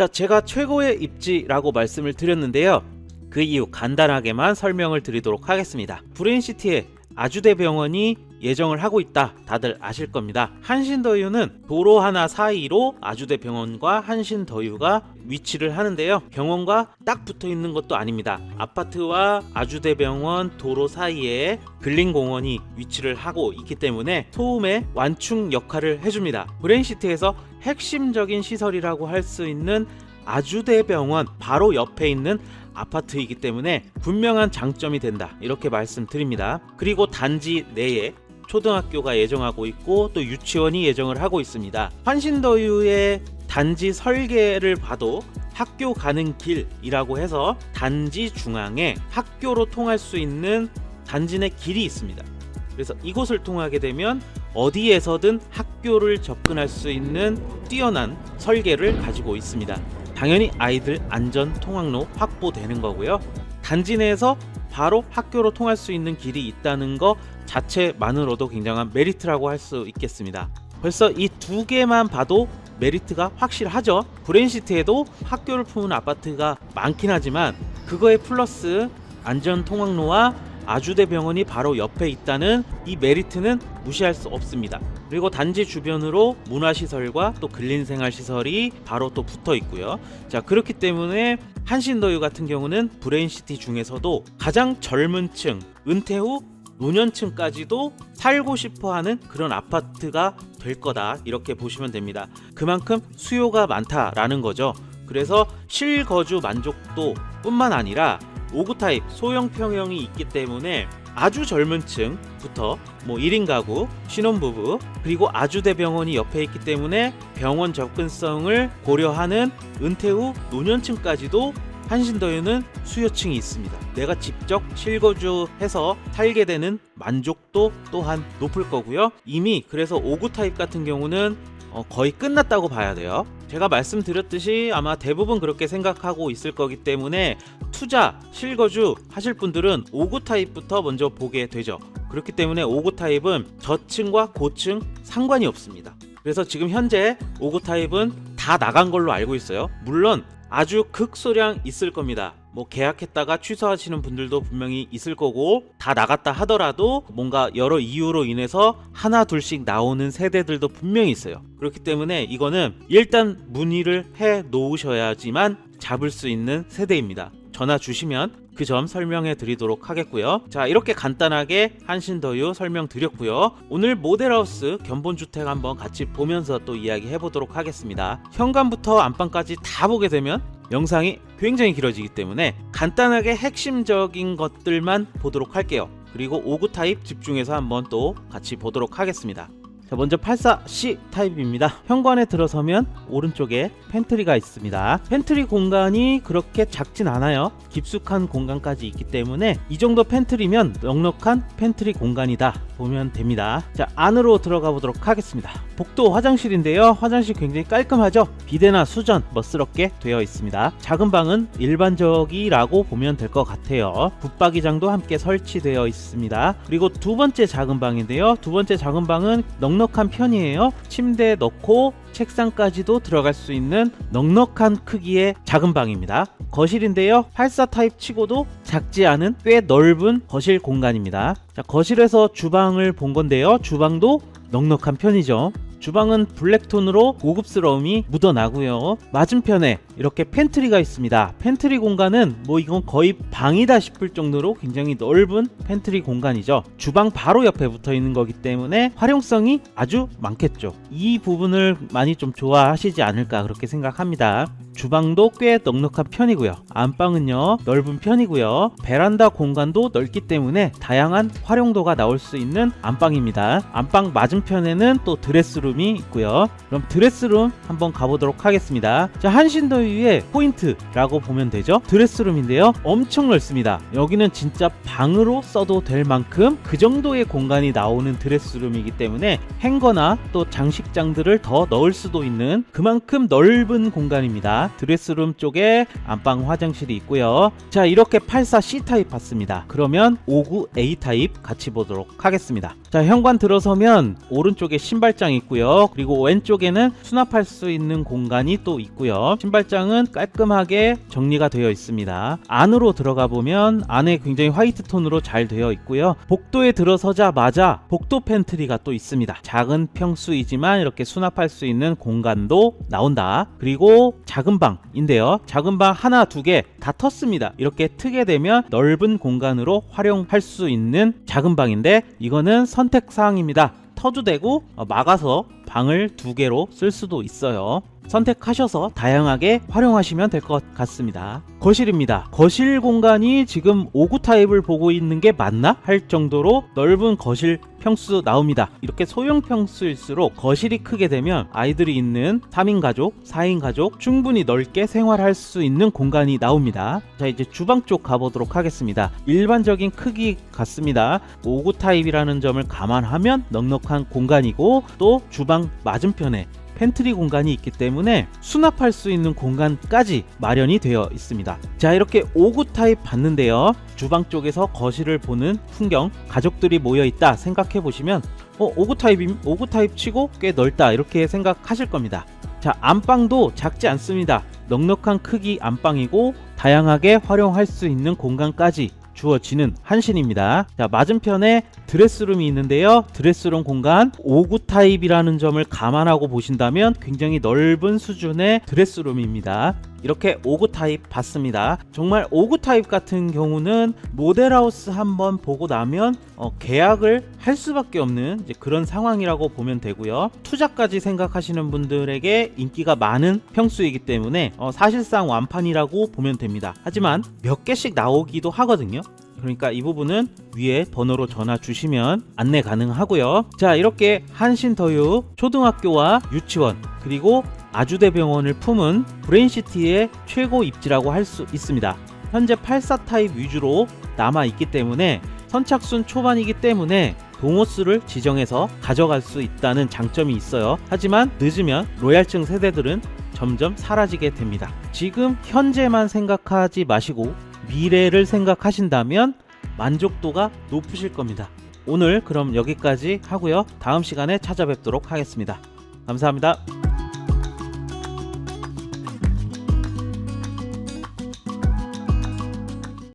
자, 제가 최고의 입지라고 말씀을 드렸는데요. 그 이유 간단하게만 설명을 드리도록 하겠습니다. 브레인시티에 아주대병원이 예정을 하고 있다. 다들 아실 겁니다. 한신더유는 도로 하나 사이로 아주대 병원과 한신더유가 위치를 하는데요. 병원과 딱 붙어 있는 것도 아닙니다. 아파트와 아주대 병원 도로 사이에 근린공원이 위치를 하고 있기 때문에 소음의 완충 역할을 해줍니다. 브레인시티에서 핵심적인 시설이라고 할 수 있는 아주대병원 바로 옆에 있는 아파트이기 때문에 분명한 장점이 된다 이렇게 말씀드립니다. 그리고 단지 내에 초등학교가 예정하고 있고 또 유치원이 예정을 하고 있습니다. 환신더유의 단지 설계를 봐도 학교 가는 길이라고 해서 단지 중앙에 학교로 통할 수 있는 단지 내 길이 있습니다. 그래서 이곳을 통하게 되면 어디에서든 학교를 접근할 수 있는 뛰어난 설계를 가지고 있습니다. 당연히 아이들 안전 통학로 확보되는 거고요. 단지 내에서 바로 학교로 통할 수 있는 길이 있다는 거 자체만으로도 굉장한 메리트라고 할 수 있겠습니다. 벌써 이 두 개만 봐도 메리트가 확실하죠. 브레인시티에도 학교를 품은 아파트가 많긴 하지만 그거에 플러스 안전 통학로와 아주대 병원이 바로 옆에 있다는 이 메리트는 무시할 수 없습니다. 그리고 단지 주변으로 문화시설과 또 근린생활시설이 바로 또 붙어 있고요. 자, 그렇기 때문에 한신더유 같은 경우는 브레인시티 중에서도 가장 젊은 층, 은퇴 후 노년층까지도 살고 싶어 하는 그런 아파트가 될 거다. 이렇게 보시면 됩니다. 그만큼 수요가 많다라는 거죠. 그래서 실거주 만족도 뿐만 아니라 5구 타입 소형 평형이 있기 때문에 아주 젊은 층부터 뭐 1인 가구, 신혼부부, 그리고 아주대병원이 옆에 있기 때문에 병원 접근성을 고려하는 은퇴 후 노년층까지도 한신더유는 수요층이 있습니다. 내가 직접 실거주해서 살게 되는 만족도 또한 높을 거고요. 이미 그래서 5구 타입 같은 경우는 어, 거의 끝났다고 봐야 돼요. 제가 말씀드렸듯이 아마 대부분 그렇게 생각하고 있을 거기 때문에 투자, 실거주 하실 분들은 5구 타입부터 먼저 보게 되죠. 그렇기 때문에 5구 타입은 저층과 고층 상관이 없습니다. 그래서 지금 현재 5구 타입은 다 나간 걸로 알고 있어요. 물론 아주 극소량 있을 겁니다. 뭐 계약했다가 취소하시는 분들도 분명히 있을 거고 다 나갔다 하더라도 뭔가 여러 이유로 인해서 하나 둘씩 나오는 세대들도 분명히 있어요. 그렇기 때문에 이거는 일단 문의를 해 놓으셔야지만 잡을 수 있는 세대입니다. 전화 주시면 그 점 설명해 드리도록 하겠고요. 자, 이렇게 간단하게 한신더유 설명 드렸고요. 오늘 모델하우스 견본주택 한번 같이 보면서 또 이야기 해 보도록 하겠습니다. 현관부터 안방까지 다 보게 되면 영상이 굉장히 길어지기 때문에 간단하게 핵심적인 것들만 보도록 할게요. 그리고 5구 타입 집중해서 한번 또 같이 보도록 하겠습니다. 자, 먼저 84C 타입입니다. 현관에 들어서면 오른쪽에 팬트리가 있습니다. 팬트리 공간이 그렇게 작진 않아요. 깊숙한 공간까지 있기 때문에 이 정도 팬트리면 넉넉한 팬트리 공간이다 보면 됩니다. 자, 안으로 들어가 보도록 하겠습니다. 복도 화장실인데요. 화장실 굉장히 깔끔하죠? 비데나 수전 멋스럽게 되어 있습니다. 작은 방은 일반적이라고 보면 될 것 같아요. 붙박이장도 함께 설치되어 있습니다. 그리고 두 번째 작은 방인데요. 두 번째 작은 방은 넉넉한 편이에요. 침대 넣고 책상까지도 들어갈 수 있는 넉넉한 크기의 작은 방입니다. 거실인데요. 84 타입 치고도 작지 않은 꽤 넓은 거실 공간입니다. 자, 거실에서 주방을 본 건데요. 주방도 넉넉한 편이죠. 주방은 블랙톤으로 고급스러움이 묻어나고요. 맞은편에 이렇게 팬트리가 있습니다. 팬트리 공간은 뭐 이건 거의 방이다 싶을 정도로 굉장히 넓은 팬트리 공간이죠. 주방 바로 옆에 붙어 있는 거기 때문에 활용성이 아주 많겠죠. 이 부분을 많이 좀 좋아하시지 않을까 그렇게 생각합니다. 주방도 꽤 넉넉한 편이고요. 안방은요 넓은 편이고요. 베란다 공간도 넓기 때문에 다양한 활용도가 나올 수 있는 안방입니다. 안방 맞은편에는 또 드레스룸이 있고요. 그럼 드레스룸 한번 가보도록 하겠습니다. 자 한신더유의 포인트라고 보면 되죠. 드레스룸인데요. 엄청 넓습니다. 여기는 진짜 방으로 써도 될 만큼 그 정도의 공간이 나오는 드레스룸이기 때문에 행거나 또 장식장들을 더 넣을 수도 있는 그만큼 넓은 공간입니다. 드레스룸 쪽에 안방 화장실이 있고요. 자, 이렇게 84C 타입 봤습니다. 그러면 59A 타입 같이 보도록 하겠습니다. 자, 현관 들어서면 오른쪽에 신발장이 있고요. 그리고 왼쪽에는 수납할 수 있는 공간이 또 있고요. 신발장은 깔끔하게 정리가 되어 있습니다. 안으로 들어가 보면 안에 굉장히 화이트 톤으로 잘 되어 있고요. 복도에 들어서자마자 복도 팬트리가 또 있습니다. 작은 평수이지만 이렇게 수납할 수 있는 공간도 나온다. 그리고 작은 방인데요. 작은 방 하나, 두 개 다 텄습니다. 이렇게 트게 되면 넓은 공간으로 활용할 수 있는 작은 방인데 이거는 선택 사항입니다. 터도 되고 어, 막아서 방을 두 개로 쓸 수도 있어요. 선택하셔서 다양하게 활용하시면 될 것 같습니다. 거실입니다. 거실 공간이 지금 5구 타입을 보고 있는 게 맞나? 할 정도로 넓은 거실 평수 나옵니다. 이렇게 소형 평수일수록 거실이 크게 되면 아이들이 있는 3인 가족, 4인 가족 충분히 넓게 생활할 수 있는 공간이 나옵니다. 자, 이제 주방 쪽 가보도록 하겠습니다. 일반적인 크기 같습니다. 5구 타입이라는 점을 감안하면 넉넉한 공간이고 또 주방 맞은편에 팬트리 공간이 있기 때문에 수납할 수 있는 공간까지 마련이 되어 있습니다. 자, 이렇게 5구 타입 봤는데요. 주방 쪽에서 거실을 보는 풍경, 가족들이 모여 있다 생각해 보시면 어, 5구 타입이 5구 타입 치고 꽤 넓다 이렇게 생각하실 겁니다. 자, 안방도 작지 않습니다. 넉넉한 크기 안방이고 다양하게 활용할 수 있는 공간까지 주어지는 한신입니다. 자, 맞은편에 드레스룸이 있는데요. 드레스룸 공간 5구 타입이라는 점을 감안하고 보신다면 굉장히 넓은 수준의 드레스룸입니다. 이렇게 5구 타입 봤습니다. 정말 5구 타입 같은 경우는 모델하우스 한번 보고 나면 어, 계약을 할 수밖에 없는 그런 상황이라고 보면 되고요. 투자까지 생각하시는 분들에게 인기가 많은 평수이기 때문에 어, 사실상 완판이라고 보면 됩니다. 하지만 몇 개씩 나오기도 하거든요. 그러니까 이 부분은 위에 번호로 전화 주시면 안내 가능하고요. 자, 이렇게 한신더유 초등학교와 유치원 그리고 아주대병원을 품은 브레인시티의 최고 입지라고 할 수 있습니다. 현재 84 타입 위주로 남아 있기 때문에 선착순 초반이기 때문에 동호수를 지정해서 가져갈 수 있다는 장점이 있어요. 하지만 늦으면 로얄층 세대들은 점점 사라지게 됩니다. 지금 현재만 생각하지 마시고 미래를 생각하신다면 만족도가 높으실 겁니다. 오늘 그럼 여기까지 하고요. 다음 시간에 찾아뵙도록 하겠습니다. 감사합니다.